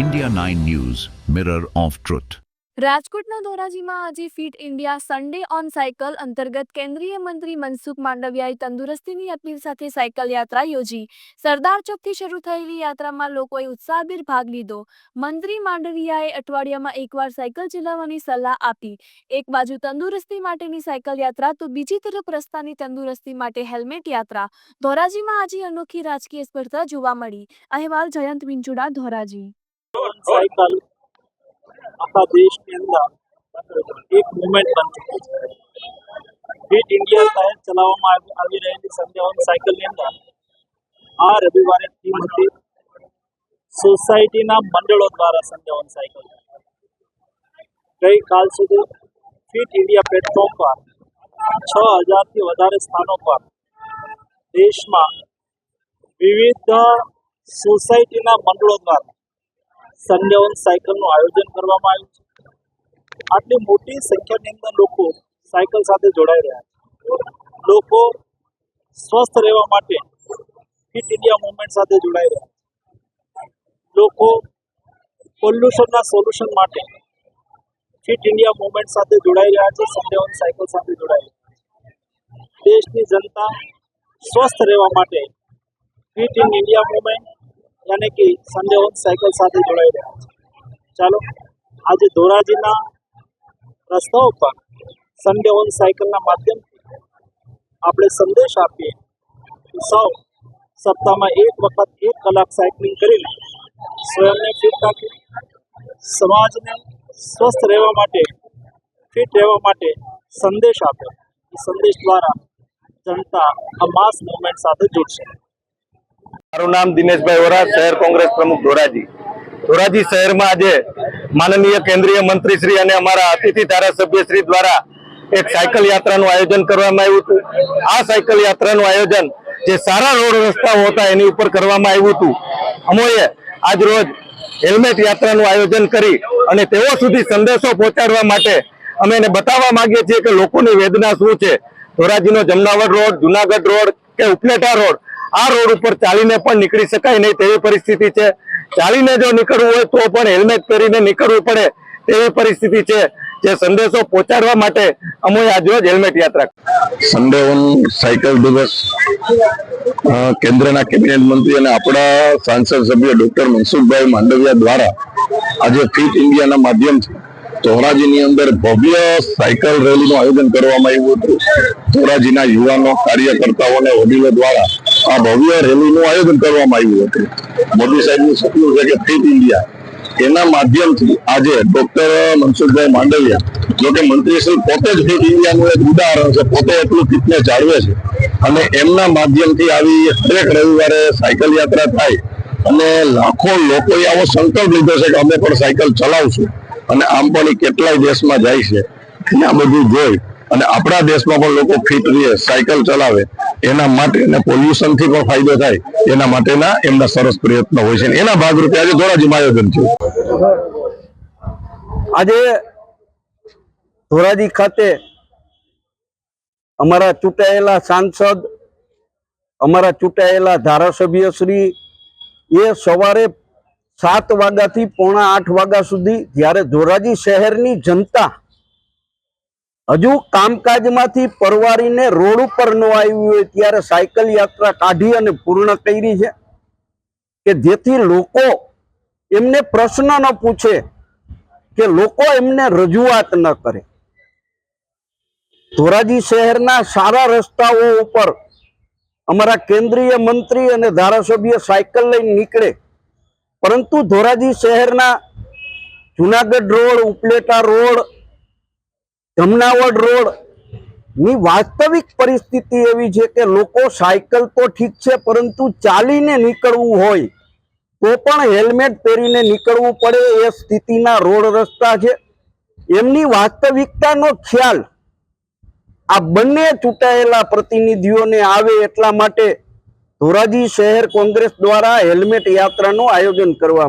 India 9 news mirror of truth રાજકોટના ધોરાજીમાં આજે fit India Sunday on cycle અંતર્ગત કેન્દ્રીય મંત્રી મનસુખ માંડવિયાએ તંદુરસ્તીની અપીલ સાથે સાયકલ યાત્રા યોજી. સરદાર ચોકથી શરૂ થયેલી યાત્રામાં લોકોએ ઉત્સાહભેર ભાગ લીધો. મંત્રી માંડવિયાએ અઠવાડિયામાં એકવાર સાયકલ ચલાવવાની સલાહ આપી. એક બાજુ તંદુરસ્તી માટેની સાયકલ યાત્રા, તો બીજી તરફ રસ્તાની તંદુરસ્તી માટે હેલ્મેટ યાત્રા. ધોરાજીમાં આજે અનોખી રાજકીય સ્પર્ધા જોવા મળી. અહેવાલ જયંત વિંચુડા ધોરાજી. સાયકલ આખા દેશની અંદર એક મુવમેન્ટ બની ચૂકી છે. ફિટ ઇન્ડિયા તહેત ચલાવવામાં આવી- રહેલી સંધ્યાવન સાયકલની અંદર આ રવિવારે થીમ હતી સોસાયટીના મંડળો દ્વારા સંધ્યાવન સાયકલ ગઈકાલ સુધી ફિટ ઇન્ડિયા પ્લેટફોર્મ પર છ હજારથી વધારે સ્થાનો પર દેશમાં વિવિધ સોસાયટીના મંડળો દ્વારા સંડેવન સાયકલનું આયોજન કરવામાં આવ્યું છે. આટલી મોટી સંખ્યાની અંદર લોકો સાયકલ સાથે જોડાઈ રહ્યા છે. લોકો સ્વસ્થ રહેવા માટે ફિટ ઇન્ડિયા મુવમેન્ટ સાથે જોડાઈ રહ્યા છે. લોકો પોલ્યુશનના સોલ્યુશન માટે ફિટ ઇન્ડિયા મુવમેન્ટ સાથે જોડાઈ રહ્યા છે સંડેવન સાયકલ સાથે જોડાઈ રહ્યા દેશની જનતા સ્વસ્થ રહેવા માટે ફિટ ઇન ઇન્ડિયા મુવમેન્ટ યાની કે સંડેવન સાયકલ સાથે જોડાઈ રહ્યા છે. ચાલો, આજે ધોરાજીના રસ્તાઓ પર સંડેવન સાયકલના માધ્યમથી આપણે સંદેશ આપીએ. સૌ સપ્તાહમાં એક વખત એક કલાક સાયકલિંગ કરીને સ્વયંને ફિટ રાખી સમાજને સ્વસ્થ રહેવા માટે, ફિટ રહેવા માટે સંદેશ આપ્યો સંદેશ દ્વારા જનતા આ માસ મુવમેન્ટ સાથે જોડશે. મારું નામ દિનેશભાઈ ઓરા શહેર કોંગ્રેસ પ્રમુખ ધોરાજી. ધોરાજી શહેરમાં આજે માનનીય કેન્દ્રીય મંત્રી શ્રી અને અમારા અતિથિ ધારાસભ્ય શ્રી દ્વારા એક સાયકલ યાત્રાનું આયોજન કરવામાં આવ્યું હતું. આ સાયકલ યાત્રાનું આયોજન જે સારા રોડ રસ્તાઓ હતા એની ઉપર કરવામાં આવ્યું હતું. અમોએ આજ રોજ હેલ્મેટ યાત્રાનું આયોજન કરી અને તેઓ સુધી સંદેશો પહોંચાડવા માટે અમે એને બતાવવા માંગીએ છીએ કે લોકોની વેદના શું છે? ધોરાજીનો જમનાવર રોડ, જુનાગઢ રોડ કે ઉપલેટા રોડ? આ રોડ ઉપર ચાલીને પણ નીકળી શકાય નહીં તેવી પરિસ્થિતિ છે. ચાલીને જો નીકળવું હોય તો પણ હેલ્મેટ પહેરીને નીકળવું પડે તેવી પરિસ્થિતિ છે. જે સંદેશો પહોંચાડવા માટે અમે આજરોજ હેલ્મેટ યાત્રા સન્ડે ઓન સાયકલ દિવસ કેન્દ્રના કેબિનેટ મંત્રી અને આપણા સાંસદ સભ્ય ડોક્ટર મનસુખભાઈ માંડવિયા દ્વારા આજે ફિટ ઇન્ડિયાના માધ્યમથી ધોરાજીની અંદર ભવ્ય સાયકલ રેલીનું આયોજન કરવામાં આવ્યું હતું. ધોરાજીના યુવાનો, કાર્યકર્તાઓ અને વડીલો દ્વારા આ ભવ્ય રેલીનું આયોજન કરવામાં આવ્યું હતું. મોદી સાહેબનું સપનું છે કે ફિટ ઇન્ડિયા એના માધ્યમથી આજે ડોક્ટર મનસુખભાઈ માંડવિયા, જો મંત્રીશ્રી પોતે જ ફિટ ઇન્ડિયાનું એક ઉદાહરણ છે, પોતે એટલું ફિટને જાળવે છે. અને એમના માધ્યમથી આવી દરેક રવિવારે સાયકલ યાત્રા થાય અને લાખો લોકોએ આવો સંકલ્પ લીધો છે કે અમે પણ સાયકલ ચલાવશું. અને આમ પણ એ કેટલાય દેશમાં જાય છે. આ બધું જોઈ. અને આપણા દેશમાં પણ લોકો ફિટ રહે, સાયકલ ચલાવે. એના માટે અને પોલ્યુશનથી પણ ફાયદો થાય, એના માટેના એમના સરસ પ્રયત્નો હોય છે. એના ભાગરૂપે આજે ધોરાજીમાં આયોજન થયું. આજે ધોરાજી ખાતે અમારા ચૂંટાયેલા સાંસદ, અમારા ચૂંટાયેલા ધારાસભ્ય શ્રી, એ સવારે સાત વાગ્યાથી પોણા આઠ વાગ્યા સુધી જ્યારે ધોરાજી શહેરની જનતા હજુ કામકાજમાંથી પરવારીને રોડ ઉપર ન આવ્યું હોય ત્યારે સાયકલ યાત્રા કાઢી અને પૂર્ણ કરી છે કે જેથી લોકો એમને પ્રશ્ન ન પૂછે કે લોકો એમને રજૂઆત ન કરે. ધોરાજી શહેરના સારા રસ્તાઓ ઉપર અમારા કેન્દ્રીય મંત્રી અને ધારાસભ્ય સાયકલ લઈને નીકળે. પરંતુ ધોરાજી શહેરના જુનાગઢ રોડ, ઉપલેટા રોડ જમનાવડ રોડની વાસ્તવિક પરિસ્થિતિ એવી છે કે લોકો સાયકલ તો ઠીક છે, પરંતુ ચાલીને નીકળવું હોય તો પણ હેલ્મેટ પહેરીને નીકળવું પડે એ સ્થિતિના રોડ રસ્તા છે. એમની વાસ્તવિકતાનો ખ્યાલ આ બંને ચૂંટાયેલા પ્રતિનિધિઓને આવે એટલા માટે ધોરાજી શહેર કોંગ્રેસ દ્વારા હેલ્મેટ યાત્રાનું આયોજન કરવામાં